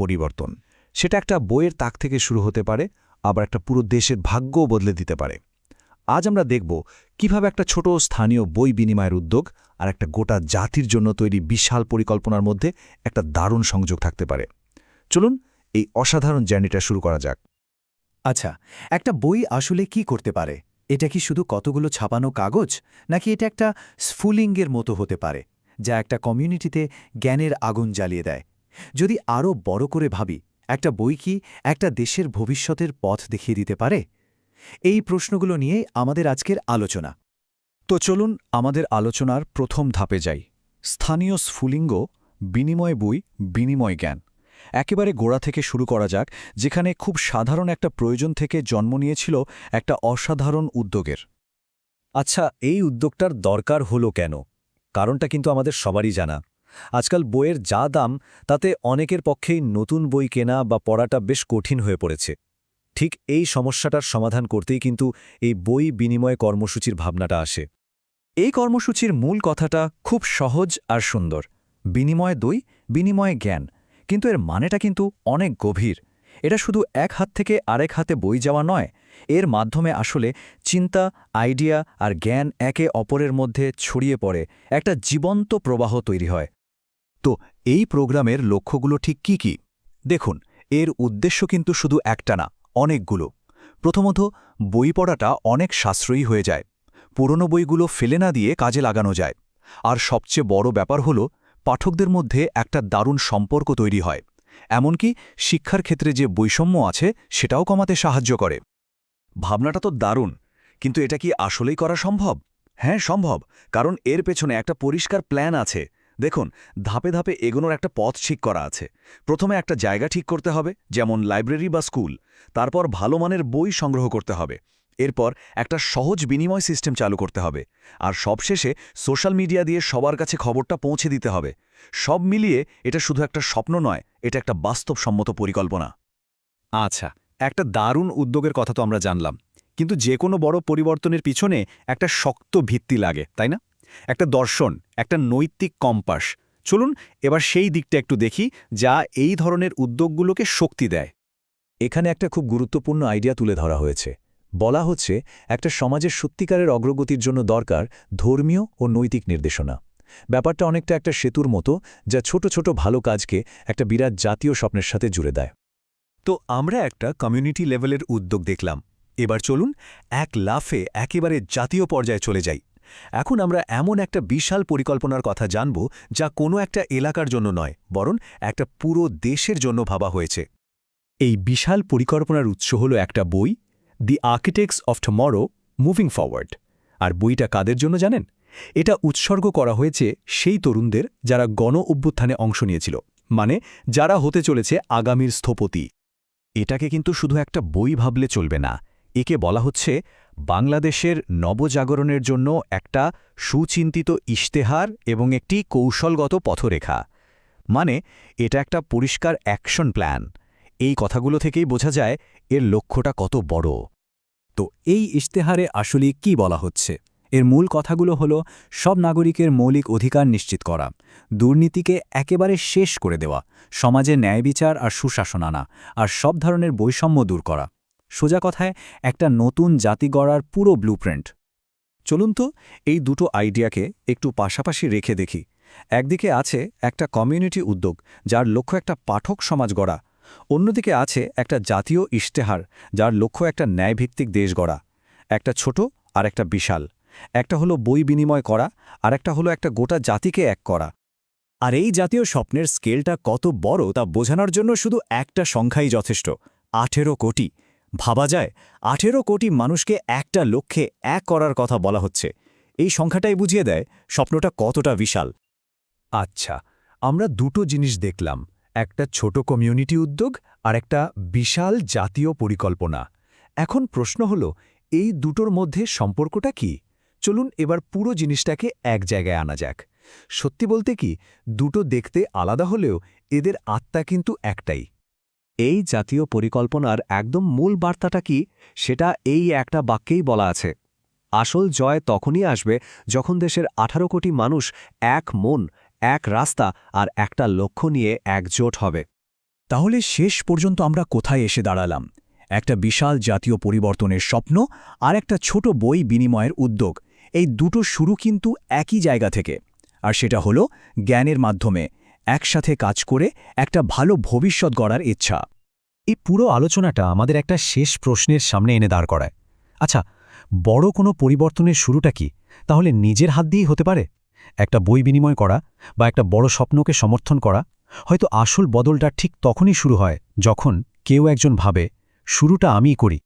পরিবর্তন। সেটা একটা বইয়ের তাক থেকে শুরু হতে পারে, আবার একটা পুরো দেশের ভাগ্যও বদলে দিতে পারে। আজ আমরা দেখব কীভাবে একটা ছোট স্থানীয় বই বিনিময়ের উদ্যোগ আর একটা গোটা জাতির জন্য তৈরি বিশাল পরিকল্পনার মধ্যে একটা দারুণ সংযোগ থাকতে পারে। চলুন, এই অসাধারণ জার্নিটা শুরু করা যাক। আচ্ছা একটা বই আসলে কি করতে পারে? এটা কি শুধু কতগুলো ছাপানো কাগজ, নাকি এটা একটা স্ফুলিঙ্গের মতো হতে পারে, যা একটা কমিউনিটিতে জ্ঞানের আগুন জ্বালিয়ে দেয়? যদি আরও বড় করে ভাবি, একটা বই কি একটা দেশের ভবিষ্যতের পথ দেখিয়ে দিতে পারে? এই প্রশ্নগুলো নিয়েই আমাদের আজকের আলোচনা। তো চলুন আমাদের আলোচনার প্রথম ধাপে যাই। স্থানীয় স্ফুলিঙ্গ, বিনিময় বই, বিনিময় জ্ঞান। একেবারে গোড়া থেকে শুরু করা যাক, যেখানে খুব সাধারণ একটা প্রয়োজন থেকে জন্ম নিয়েছিল একটা অসাধারণ উদ্যোগের। আচ্ছা এই উদ্যোগটার দরকার হলো কেন? কারণটা কিন্তু আমাদের সবারই জানা। আজকাল বইয়ের যা দাম, তাতে অনেকের পক্ষেই নতুন বই কেনা বা পড়াটা বেশ কঠিন হয়ে পড়েছে। ঠিক এই সমস্যাটার সমাধান করতেই কিন্তু এই বই বিনিময় কর্মসূচির ভাবনাটা আসে। এই কর্মসূচির মূল কথাটা খুব সহজ আর সুন্দর। বিনিময় দই, বিনিময় জ্ঞান। কিন্তু এর মানেটা কিন্তু অনেক গভীর। এটা শুধু এক হাত থেকে আরেক হাতে বই যাওয়া নয়, এর মাধ্যমে আসলে চিন্তা, আইডিয়া আর জ্ঞান একে অপরের মধ্যে ছড়িয়ে পড়ে, একটা জীবন্ত প্রবাহ তৈরি হয়। তো এই প্রোগ্রামের লক্ষ্যগুলো ঠিক কি কি? দেখুন, এর উদ্দেশ্য কিন্তু শুধু একটা না, অনেকগুলো। প্রথমত, বই পড়াটা অনেক সাশ্রয়ী হয়ে যায়। পুরনো বইগুলো ফেলে না দিয়ে কাজে লাগানো যায়। আর সবচেয়ে বড় ব্যাপার হল, পাঠকদের মধ্যে একটা দারুণ সম্পর্ক তৈরি হয়। এমনকি শিক্ষার ক্ষেত্রে যে বৈষম্য আছে, সেটাও কমাতে সাহায্য করে। ভাবনাটা তো দারুণ, কিন্তু এটা কি আসলেই করা সম্ভব? হ্যাঁ সম্ভব, কারণ এর পেছনে একটা পরিষ্কার প্ল্যান আছে। দেখুন, ধাপে ধাপে এগোনোর একটা পথ ঠিক করা আছে। প্রথমে একটা জায়গা ঠিক করতে হবে, যেমন লাইব্রেরি বা স্কুল। তারপর ভালো মানের বই সংগ্রহ করতে হবে। এরপর একটা সহজ বিনিময় সিস্টেম চালু করতে হবে। আর সবশেষে সোশ্যাল মিডিয়া দিয়ে সবার কাছে খবরটা পৌঁছে দিতে হবে। সব মিলিয়ে এটা শুধু একটা স্বপ্ন নয়, এটা একটা বাস্তবসম্মত পরিকল্পনা। আচ্ছা একটা দারুণ উদ্যোগের কথা তো আমরা জানলাম। কিন্তু যে কোনো বড় পরিবর্তনের পিছনে একটা শক্ত ভিত্তি লাগে, তাই না? একটা দর্শন, একটা নৈতিক কম্পাস। চলুন এবার সেই দিকটা একটু দেখি যা এই ধরনের উদ্যোগগুলোকে শক্তি দেয়। এখানে একটা খুব গুরুত্বপূর্ণ আইডিয়া তুলে ধরা হয়েছে। বলা হচ্ছে, একটা সমাজের সত্যিকারের অগ্রগতির জন্য দরকার ধর্মীয় ও নৈতিক নির্দেশনা। ব্যাপারটা অনেকটা একটা সেতুর মতো, যা ছোট ছোট ভালো কাজকে একটা বিরাট জাতীয় স্বপ্নের সাথে জুড়ে দেয়। তো আমরা একটা কমিউনিটি লেভেলের উদ্যোগ দেখলাম। এবার চলুন, এক লাফে একেবারে জাতীয় পর্যায়ে চলে যাই। এখন আমরা এমন একটা বিশাল পরিকল্পনার কথা জানব যা কোনো একটা এলাকার জন্য নয়, বরং একটা পুরো দেশের জন্য ভাবা হয়েছে। এই বিশাল পরিকল্পনার উৎস হল একটা বই, the architects of tomorrow, moving forward আর বইটা কাদের জন্য জানেন? এটা উৎসর্গ করা হয়েছে সেই তরুণদের যারা গণ অভ্যুত্থানে অংশ নিয়েছিল মানে যারা হতে চলেছে আগামীর স্থপতি। এটাকে কিন্তু শুধু একটা বই ভাবলে চলবে না, একে বলা হচ্ছে বাংলাদেশের নবজাগরণের জন্য একটা সুচিন্তিত ইশতেহার এবং একটি কৌশলগত পথরেখা। মানে এটা একটা পরিষ্কার অ্যাকশন প্ল্যান। এই কথাগুলো থেকেই বোঝা যায় এর লক্ষ্যটা কত বড়। তো এই ইশতেহারে আসলে কি বলা হচ্ছে? এর মূল কথাগুলো হল, সব নাগরিকের মৌলিক অধিকার নিশ্চিত করা, দুর্নীতিকে একেবারে শেষ করে দেওয়া, সমাজে ন্যায় বিচার আর সুশাসন আনা, আর সব ধরনের বৈষম্য দূর করা। সোজা কথায় একটা নতুন জাতি গড়ার পুরো ব্লুপ্রিন্ট চলুন তো এই দুটো আইডিয়াকে একটু পাশাপাশি রেখে দেখি। একদিকে আছে একটা কমিউনিটি উদ্যোগ, যার লক্ষ্য একটা পাঠক সমাজ গড়া। অন্যদিকে আছে একটা জাতীয় ইশতেহার, যার লক্ষ্য একটা ন্যায়ভিত্তিক দেশ গড়া। একটা ছোট আর একটা বিশাল। একটা হলো বই বিনিময় করা, আর একটা হলো একটা গোটা জাতিকে এক করা। আর এই জাতীয় স্বপ্নের স্কেলটা কত বড় তা বোঝানোর জন্য শুধু একটা সংখ্যাই যথেষ্ট, আঠেরো কোটি। ভাবা যায়, আঠেরো কোটি মানুষকে একটা লক্ষ্যে এক করার কথা বলা হচ্ছে। এই সংখ্যাটাই বুঝিয়ে দেয় স্বপ্নটা কতটা বিশাল। আচ্ছা আমরা দুটো জিনিস দেখলাম, একটা ছোট কমিউনিটি উদ্যোগ আর একটা বিশাল জাতীয় পরিকল্পনা। এখন প্রশ্ন হল, এই দুটোর মধ্যে সম্পর্কটা কি? চলুন এবার পুরো জিনিসটাকে এক জায়গায় আনা যাক। সত্যি বলতে কি, দুটো দেখতে আলাদা হলেও এদের আত্মা কিন্তু একটাই। এই জাতীয় পরিকল্পনার একদম মূল বার্তাটা কি, সেটা এই একটা বাক্যেই বলা আছে। আসল জয় তখনই আসবে যখন দেশের আঠারো কোটি মানুষ এক মন, এক রাস্তা আর একটা লক্ষ্য নিয়ে একজোট হবে। তাহলে শেষ পর্যন্ত আমরা কোথায় এসে দাঁড়ালাম? একটা বিশাল জাতীয় পরিবর্তনের স্বপ্ন আর একটা ছোট বই বিনিময়ের উদ্যোগ। এই দুটো শুরু কিন্তু একই জায়গা থেকে। আর সেটা হলো জ্ঞানের মাধ্যমে। একসাথে কাজ করে একটা ভালো ভবিষ্যৎ গড়ার ইচ্ছা। এই পুরো আলোচনাটা আমাদের একটা শেষ প্রশ্নের সামনে এনে দাঁড় করায়। আচ্ছা বড় কোনো পরিবর্তনের শুরুটা কি? তাহলে নিজের হাত দিয়েই হতে পারে? একটা বই বিনিময় করা বা একটা বড় স্বপ্নকে সমর্থন করা? হয়তো আসল বদলটা ঠিক তখনই শুরু হয় যখন কেউ একজন ভাবে, শুরুটা আমিই করি।